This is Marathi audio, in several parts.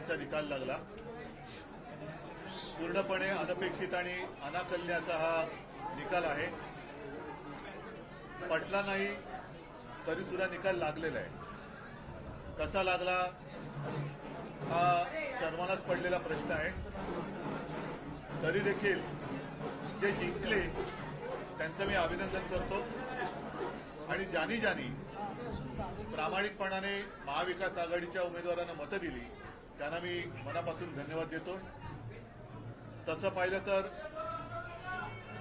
आज निकाल लागला. पूर्णपणे अनपेक्षित आणि अनाकलण्याचा हा निकाल आहे. पटला नाही तरी सुद्धा निकाल लागलेला आहे. कसा लागला हा सर्वांनाच पडलेला प्रश्न आहे. तरी देखील जे जिंकले त्यांचं मी अभिनंदन करतो. आणि ज्यानी ज्यानी प्रामाणिकपणाने महाविकास आघाडीच्या उमेदवारांना मतं दिली त्यांना मी मनापासून धन्यवाद देतो तसं पाहिलं तर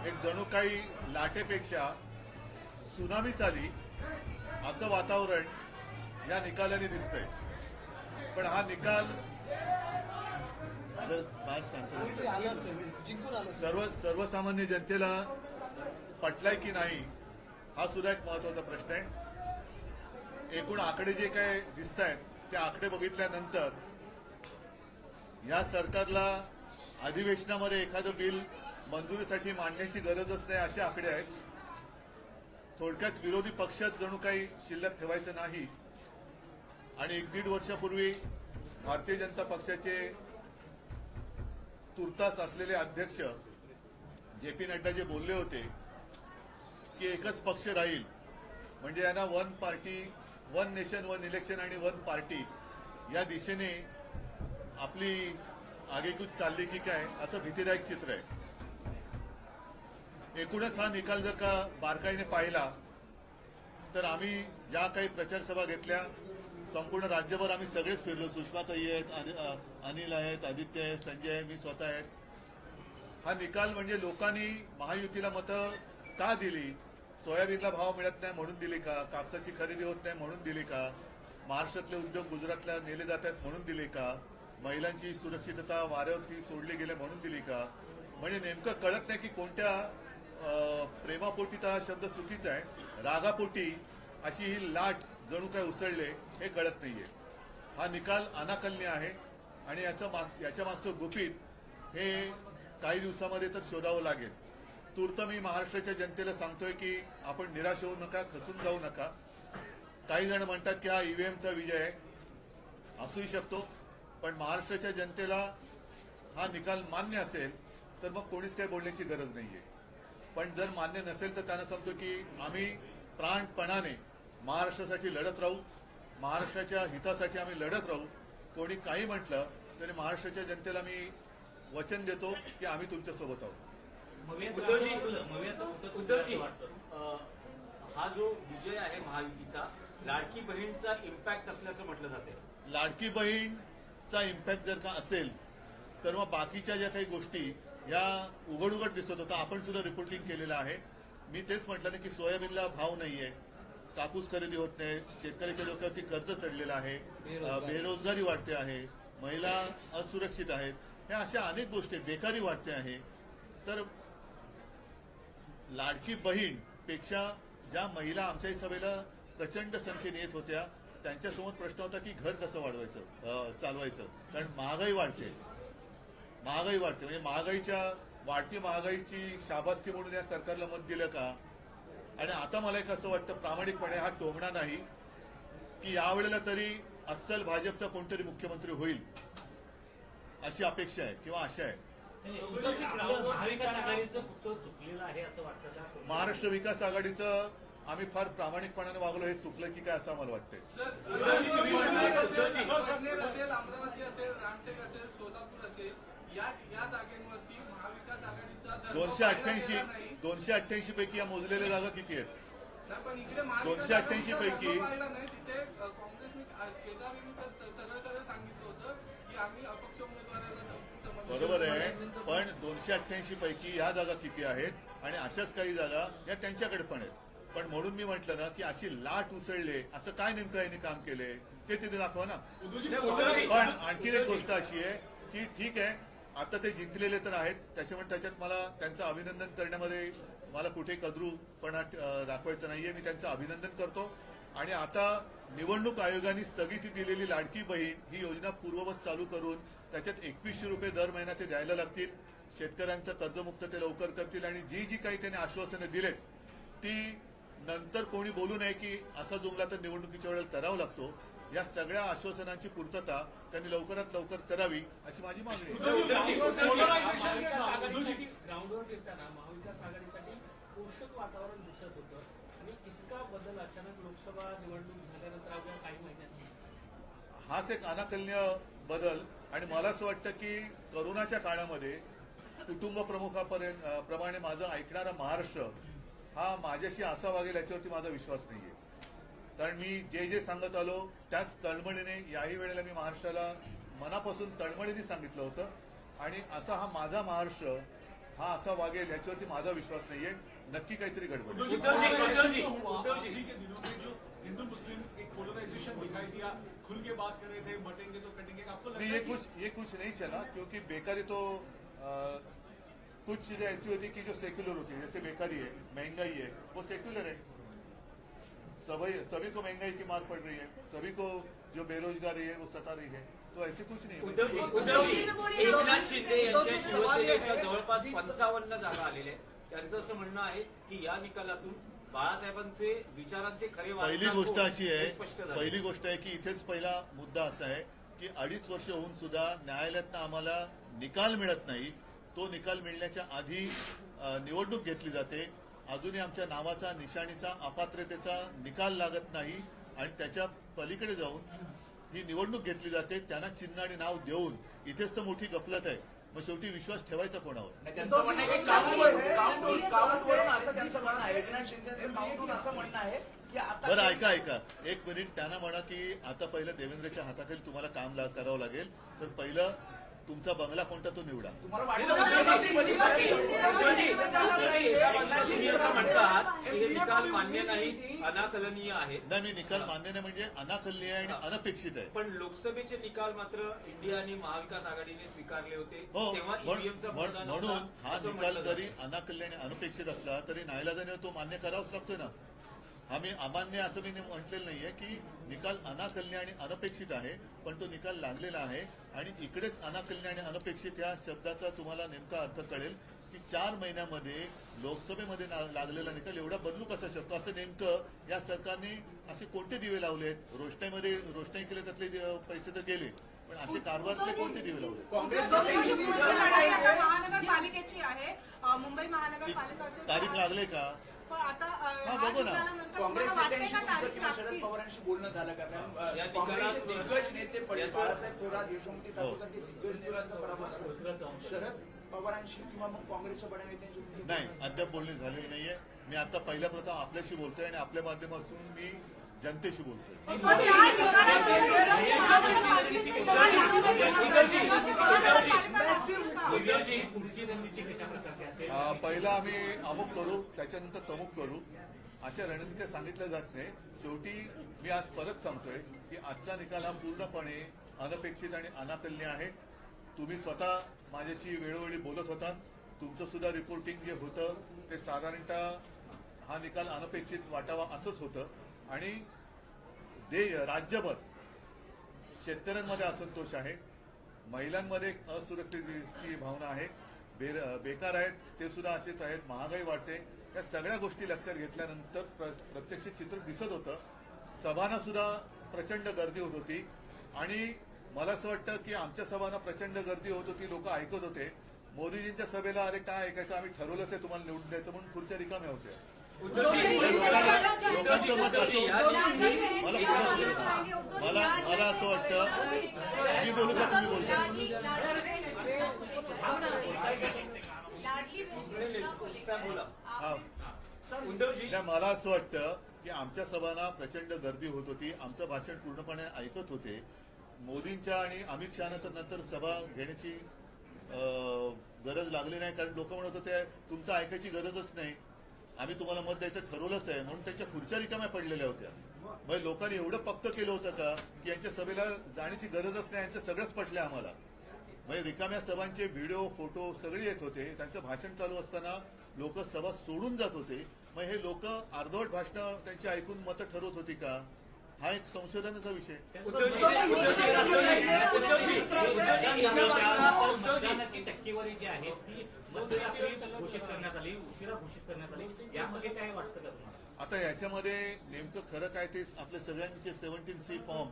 एक जणू काही लाटेपेक्षा सुनामीच आली असं वातावरण या निकालाने दिसतंय. पण हा निकाल सर्व सर्वसामान्य जनतेला पटलाय की नाही हा सुद्धा एक महत्त्वाचा प्रश्न आहे. एकूण आकडे जे काय दिसत आहेत ते आकडे बघितल्यानंतर या सरकारला अधिवेशनामध्ये एखादं बिल मंजुरीसाठी मांडण्याची गरजच नाही असे आकडे आहेत. थोडक्यात विरोधी पक्षात जणू काही शिल्लक ठेवायचं नाही. आणि एक दीड वर्षापूर्वी भारतीय जनता पक्षाचे तुर्तास असलेले अध्यक्ष जे पी नड्डा जे बोलले होते की एकच पक्ष राहील. म्हणजे यांना one party one nation one election आणि वन पार्टी या दिशेने आपली आगेकूच चालली की काय असं भीतीदायक चित्र आहे. एकूणच हा निकाल जर का बारकाईने पाहिला तर आम्ही ज्या काही प्रचार सभा घेतल्या संपूर्ण राज्यभर आम्ही सगळेच फिरलो. सुषमाताई आहेत अनिल आहेत आदित्य आहेत संजय आहे मी स्वतः आहेत. हा निकाल म्हणजे लोकांनी महायुतीला मतं का दिली? सोयाबीनला भाव मिळत नाही म्हणून दिली का? कापसाची खरेदी होत नाही म्हणून दिली का? महाराष्ट्रातले उद्योग गुजरातला नेले जात आहेत म्हणून दिले का? महिलांची सुरक्षितता वाऱ्यावरती सोडली गेले म्हणून दिली का? म्हणजे नेमकं कळत नाही की कोणत्या अ, प्रेमापोटी तर हा शब्द चुकीचा आहे. रागापोटी अशी ही लाट जणू काय उसळले हे कळत नाहीये. हा निकाल अनाकलनीय आहे आणि याचं माग याच्या मागचं गुपित हे काही दिवसामध्ये तर शोधावं लागेल. तूर्त मी महाराष्ट्राच्या जनतेला सांगतोय की आपण निराश होऊ नका खचून जाऊ नका. काही जण म्हणतात की हा ईव्हीएमचा विजय आहे. असूही शकतो. पण महाराष्ट्राच्या जनतेला हा निकाल मान्य असेल तर मग कोणीच काही बोलण्याची गरज नाहीये. पण जर मान्य नसेल तर त्यांना सांगतो की आम्ही प्राणपणाने महाराष्ट्रासाठी लढत राहू महाराष्ट्राच्या हितासाठी आम्ही लढत राहू. कोणी काही म्हटलं तरी महाराष्ट्राच्या जनतेला मी वचन देतो की आम्ही तुमच्यासोबत आहोत उद्धवजी हा जो विजय आहे महायुतीचा लाडकी बहीणचा इम्पॅक्ट असल्याचं म्हटलं जाते लाडकी बहीणचा इम्पॅक्ट जर का असेल तर मग बाकीच्या ज्या काही गोष्टी या उघड उघड दिसत होता आपण सुद्धा रिपोर्टिंग केलेलं आहे मी तेच म्हटलं ना की सोयाबीनला भाव नाहीये कापूस खरेदी होत नाही शेतकऱ्याच्या डोक्यावरती कर्ज चढलेलं आहे बेरोजगारी वाढते आहे महिला असुरक्षित आहेत ह्या अशा अनेक गोष्टी. बेकारी वाढते आहे तर लाडकी बहीणपेक्षा ज्या महिला आमच्याही सभेला प्रचंड संख्येने येत होत्या त्यांच्यासमोर प्रश्न होता की घर कसं वाढवायचं चालवायचं. कारण महागाई वाढते. महागाई वाढते. म्हणजे महागाईच्या वाढती महागाईची शाबासकी म्हणून या सरकारला मत दिलं का? आणि आता मला एक असं वाटतं प्रामाणिकपणे हा टोमणा नाही की यावेळेला तरी अस्सल भाजपचा कोणतरी मुख्यमंत्री होईल अशी अपेक्षा आहे किंवा आशा आहे. महाराष्ट्र विकास आघाडीचं आम्ही फार प्रामाणिकपणाने वागलो हे चुकलं की काय असं आम्हाला वाटतंय. या या दोनशे अठ्ठ्याऐंशी. दोनशे अठ्ठ्याऐंशी पैकी या मोजलेल्या जागा किती आहेत? 288 आघाडीचा पैकी- बरोबर. आहे पण दोनशे अठ्ठ्याऐंशी पैकी ह्या जागा किती आहेत? आणि अशाच काही जागा या त्यांच्याकडे पण आहेत. पण म्हणून मी म्हटलं ना की अशी लाट उसळले. असं काय नेमकं यांनी काम केलंय ते तिथे दाखवा ना. पण आणखीन एक गोष्ट अशी आहे की ठीक आहे आता ते जिंकलेले तर आहेत. त्याच्यामुळे त्याच्यात मला त्यांचं अभिनंदन करण्यामध्ये मला कुठे कद्रूपणा दाखवायचं नाहीये. मी त्यांचं अभिनंदन करतो. आणि आता निवडणूक आयोगाने स्थगिती दिलेली लाडकी बहीण ही योजना पूर्ववत चालू करून त्याच्यात एकवीसशे रुपये दर महिना ते द्यायला लागतील. शेतकऱ्यांचं कर्जमुक्त ते लवकर करतील. आणि जी जी काही त्यांनी आश्वासनं दिलेत ती नंतर कोणी बोलू नये की असा जुमला तर निवडणुकीच्या वेळेला करावा लागतो. या सगळ्या आश्वासनांची पूर्तता त्यांनी लवकरात लवकर करावी अशी माझी मागणी आहे. ग्राउंडवर फिरताना महाविकास आघाडीसाठी पोषक वातावरण दिसत होतं आणि इतका बदल अचानक लोकसभा निवडणूक झाल्यानंतर काही महिन्यात हाच एक अनाकलनीय बदल आणि मला असं वाटतं की करोनाच्या काळामध्ये कुटुंब प्रमुखापर्यंत प्रमाणे माझं ऐकणारा महाराष्ट्र हा माझ्याशी असा वागेल याच्यावरती माझा विश्वास नाहीये. कारण मी जे जे सांगत आलो त्याच तळमळीने याही वेळेला मी महाराष्ट्राला मनापासून तळमळीने सांगितलं होतं. आणि असा हा माझा महाराष्ट्र हा असा वागेल याच्यावरती माझा विश्वास नाहीये. नक्की काहीतरी गडबड हिंदू मुस्लिम एक पोलराइजेशन दिखाई दिया. खुल के बात कर रहे थे बटेंगे तो कटेंगे. आपको है ये कुछ ये कुछ नहीं चला क्योंकि बेकारी तो कुछ चीजें ऐसी होती कि जो सेक्युलर होती है जैसे बेकारी है महंगाई है वो सेक्युलर है। सभी सभी को महंगाई की मार पड़ रही है सभी को जो बेरोजगारी है वो सता रही है। तो ऐसे कुछ नहीं है। उद्धवजी एकनाथ शिंदे यांच्या शिवसेनेच्या जवळपास पंचावन्न जागा आलेल्या आहेत. त्यांचं असं म्हणणं आहे की या निकालातून बाळासाहेबांचे विचारांचे खरे पहिली गोष्ट अशी आहे. पहिली गोष्ट आहे की इथेच पहिला मुद्दा असा आहे की अडीच वर्ष होऊन सुद्धा न्यायालयातनं आम्हाला निकाल मिळत नाही. तो निकाल मिळण्याच्या आधी निवडणूक घेतली जाते. अजूनही आमच्या नावाचा निशाणीचा अपात्रतेचा निकाल लागत नाही आणि त्याच्या पलीकडे जाऊन ही निवडणूक घेतली जाते. त्यांना चिन्ह आणि नाव देऊन इथेच तर मोठी गफलत आहे. मग शेवटी विश्वास ठेवायचा कोणावर? बरं ऐका ऐका. एक मिनिट. त्यांना म्हणा की आता पहिलं देवेंद्रच्या हाताखाली तुम्हाला काम ला- करावं लागेल. तर पहिलं तुमचा बंगला कोणता तो निवडा हे निकाल मान्य नाही अनाकलनीय आहे नाही मी निकाल मान्य नाही म्हणजे अनाकलनीय आहे आणि अनपेक्षित आहे पण लोकसभेचे निकाल मात्र इंडिया आणि महाविकास आघाडीने स्वीकारले होते हो म्हणून हा निकाल जरी अनाकल्य आणि अनपेक्षित असला तरी नाईलाजाने तो मान्य करावाच लागतोय ना आम्ही अमान्य असं मी म्हटलेलं नाहीये की निकाल अनाकल्य आणि अनपेक्षित आहे पण तो निकाल लागलेला आहे. आणि इकडेच अनाकल्य आणि अनपेक्षित या शब्दाचा तुम्हाला नेमका अर्थ कळेल की चार महिन्यामध्ये लोकसभेमध्ये लागलेला निकाल एवढा बदलू कसा शकतो असं नेमकं या सरकारने असे कोणते दिवे लावले आहेत? रोषणाईमध्ये रोषणाई केले त्यातले दि- पैसे तर गेले पण असे कारभारातले कोणते दिवे लावले? महानगरपालिकेची आहे. मुंबई ती महानगरपालिकेचे तारीख लागले का? हा, हा बघू ना. काँग्रेस नेत्यांशी का तुमचं तारीख किंवा शरद पवारांशी बोलणं झालं का? कारण काँग्रेसचे दिग्गज नेते पडले. बाळासाहेब थोरात यशवंती हो. ठाकूर सारखे दिग्गज नेत्यांचा पराभव. शरद पवारांशी किंवा मग काँग्रेसच्या बड्या नेत्यांशी नाही अद्याप बोलणी झालेली नाहीये. मी आता पहिल्या प्रथम आपल्याशी बोलतोय आणि आपल्या माध्यमातून मी जनतेशी बोलतोय. पहिला आम्ही अमुक करू त्याच्यानंतर तमुक करू. अशा रणनीत्या सांगितल्या जात नाही शेवटी मी आज परत सांगतोय की आजचा निकाल हा पूर्णपणे अनपेक्षित आणि अनाकल्य आहे. तुम्ही स्वतः माझ्याशी वेळोवेळी बोलत होता तुमचं सुद्धा रिपोर्टिंग जे होतं ते साधारणतः हा निकाल अनपेक्षित वाटावा असंच होतं. आणि ध्येय राज्यभर शेतकऱ्यांमध्ये असंतोष आहे. महिलांमध्ये एक असुरक्षिततेची भावना आहे. बेर बेकार आहेत ते सुद्धा असेच आहेत महागाई वाढते. या सगळ्या गोष्टी लक्षात घेतल्यानंतर प्र- प्रत्यक्ष चित्र दिसत होतं. सभांना सुद्धा प्रचंड गर्दी होत होती. आणि मला असं वाटतं की आमच्या सभांना प्रचंड गर्दी होत होती लोक ऐकत होते. मोदीजींच्या सभेला अरे काय ऐकायचं? आम्ही ठरवलंच आहे तुम्हाला निवडून द्यायचं म्हणून खुर्च्या रिकाम्या होत्या. लोकांचं मत असो मला मला असं वाटतं मी बोलू का तुम्ही बोलता बोला मला असं वाटतं की आमच्या सभांना प्रचंड गर्दी होत होती. आमचं भाषण पूर्णपणे ऐकत होते. मोदींच्या आणि अमित शहानं तर नंतर सभा घेण्याची गरज लागली नाही. कारण लोक म्हणत होते तुमचं ऐकायची गरजच नाही. आम्ही तुम्हाला मत द्यायचं ठरवलंच आहे. म्हणून त्यांच्या खुर्च्या रिकाम्या पडलेल्या होत्या. मग लोकांनी एवढं पक्क केलं होतं का? की यांच्या सभेला जाण्याची गरजच नाही यांचं सगळंच पटलं आम्हाला. म्हणजे रिकाम्या सभांचे व्हिडिओ फोटो सगळे येत होते. त्यांचं भाषण चालू असताना लोक सभा सोडून जात होते. मग हे लोक अर्धवट भाषणं त्यांची ऐकून मतं ठरवत होती का? हा एक संशोधनाचा विषय. टक्केवारी जी आहे ती घोषित करण्यात आली उशिरा घोषित करण्यात आली. यामध्ये काय वाटतं का तुम्हाला? आता याच्यामध्ये नेमकं खरं काय ते आपल्या सगळ्यांचे सेव्हन्टीन सी फॉर्म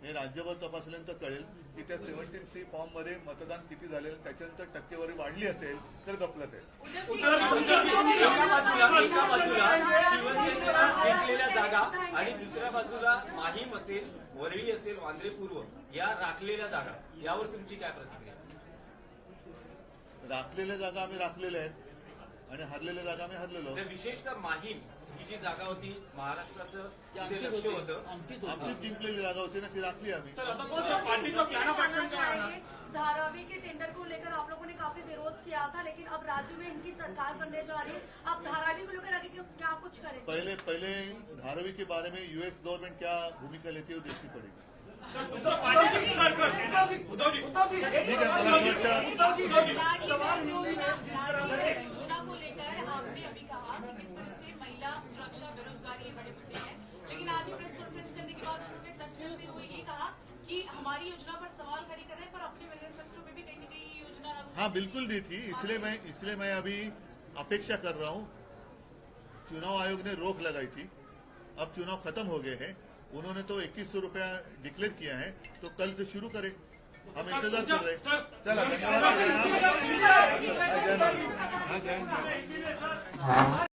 हे राज्यभर तपासल्यानंतर कळेल की त्या सेव्हन्टीन सी फॉर्ममध्ये मतदान किती झालेलं त्याच्यानंतर टक्केवारी वाढली असेल तर गपलत आहे. जागा आणि दुसऱ्या बाजूला माहीम असेल वरळी असेल वांद्रे पूर्व या राखलेल्या जागा यावर तुमची काय प्रतिक्रिया राखलेल्या जागा आम्ही राखलेल्या आहेत आणि हरलेल्या जागा आम्ही हरलेलो तर विशेषतः माहीम जी जागा होती महाराष्ट्राचं लक्ष होतं. आमची जिंकलेली जागा होती ना ती राखली आम्ही. पार्टीचा प्लान ऑफ एक्शन क्या रहना धारावी के टेंडर को लेकर आप लोगों ने काफी विरोध किया था लेकिन अब राज्य में इनकी सरकार बनने जा रही है। आप धारावी को लेकर आगे क्यों- कुछ करें पहले पहले धारावी के बारे में यूएस गवर्नमेंट क्या भूमिका लेती है वो देखनी पड़ेगी। ठीक है मला असं वाटतं आपने अभी कहा कि किस तरह महिला सुरक्षा बेरोजगारी ये बड़े मुद्दे हैं लेकिन आज ही प्रेस कॉन्फ्रेंस करने के बाद उन्होंने टच करते हुए ये कहा कि हमारी योजना पर सवाल खड़े कर रहे हैं पर अपने मैनिफेस्टो में भी कहीं ना कहीं ये योजना लागू हाँ बिल्कुल दी थी इसलिए मैं इसलिए मैं अभी अपेक्षा कर रहा हूँ चुनाव आयोग ने रोक लगाई थी अब चुनाव खत्म हो गए हैं उन्होंने तो इक्कीस सौ रुपया डिक्लेयर किया है तो कल से शुरू करें हम इंतज़ार कर रहे हैं चला धन्यवाद